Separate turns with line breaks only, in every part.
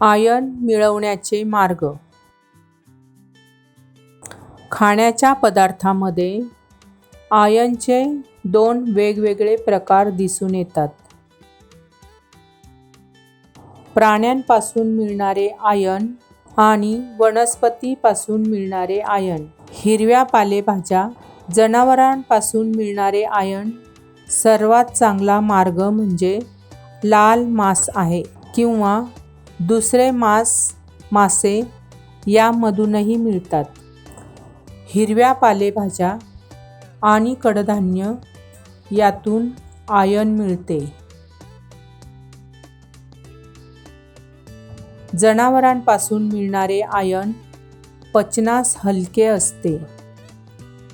Ion मिळवण्याचे मार्ग. खाण्याच्या पदार्थामध्ये आयनचे दोन वेगवेगळे प्रकार दिसून येतात. प्राण्यांपासून मिळणारे आयन आणि वनस्पतीपासून मिळणारे आयन. हिरव्या पालेभाज्या जनावरांपासून मिळणारे आयन सर्वात चांगला मार्ग म्हणजे लाल मांस आहे किंवा दुसरे मांस मासे यामधूनही मिळतात. हिरव्या पालेभाज्या आणि कडधान्य यातून आयन मिळते. जनावरांपासून मिळणारे आयन पचनास हलके असते.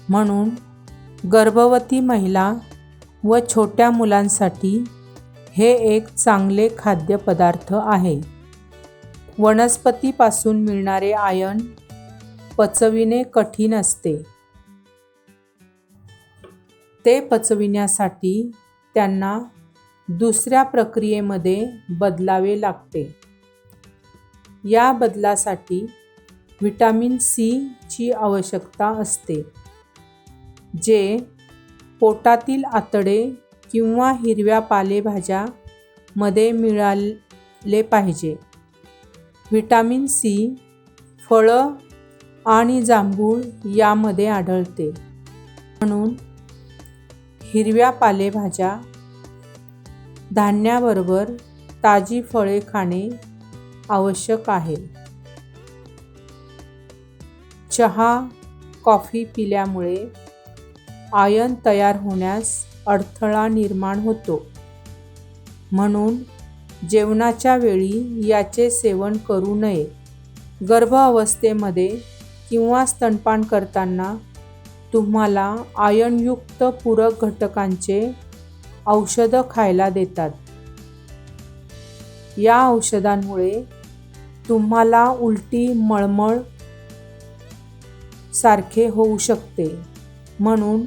म्हणून गर्भवती महिला व छोट्या मुलांसाठी हे एक चांगले खाद्यपदार्थ आहे. वनस्पतीपासून मिळणारे आयन पचविणे कठीण असते. ते पचविण्यासाठी त्यांना दुसऱ्या प्रक्रियेमध्ये बदलावे लागते. या बदलासाठी व्हिटॅमिन सी ची आवश्यकता असते जे पोटातील आतडे किंवा हिरव्या पालेभाज्या मध्ये मिळाले पाहिजे. व्हिटॅमिन सी फळं आणि जांभूळ यामध्ये आढळते. म्हणून हिरव्या पालेभाज्या धान्याबरोबर ताजी फळे खाणे आवश्यक आहे. चहा कॉफी पिल्यामुळे आयन तयार होण्यास अडथळा निर्माण होतो. म्हणून जेवणाच्या वेळी याचे सेवन करू नये. गर्भ अवस्थेमध्ये किंवा स्तनपान करताना तुम्हाला आयनयुक्त पूरक घटकांचे औषधं खायला देतात. या औषधांमुळे तुम्हाला उलटी मळमळ सारखे होऊ शकते. म्हणून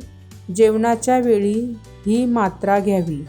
जेवणाच्या वेळी ही मात्रा घ्यावी.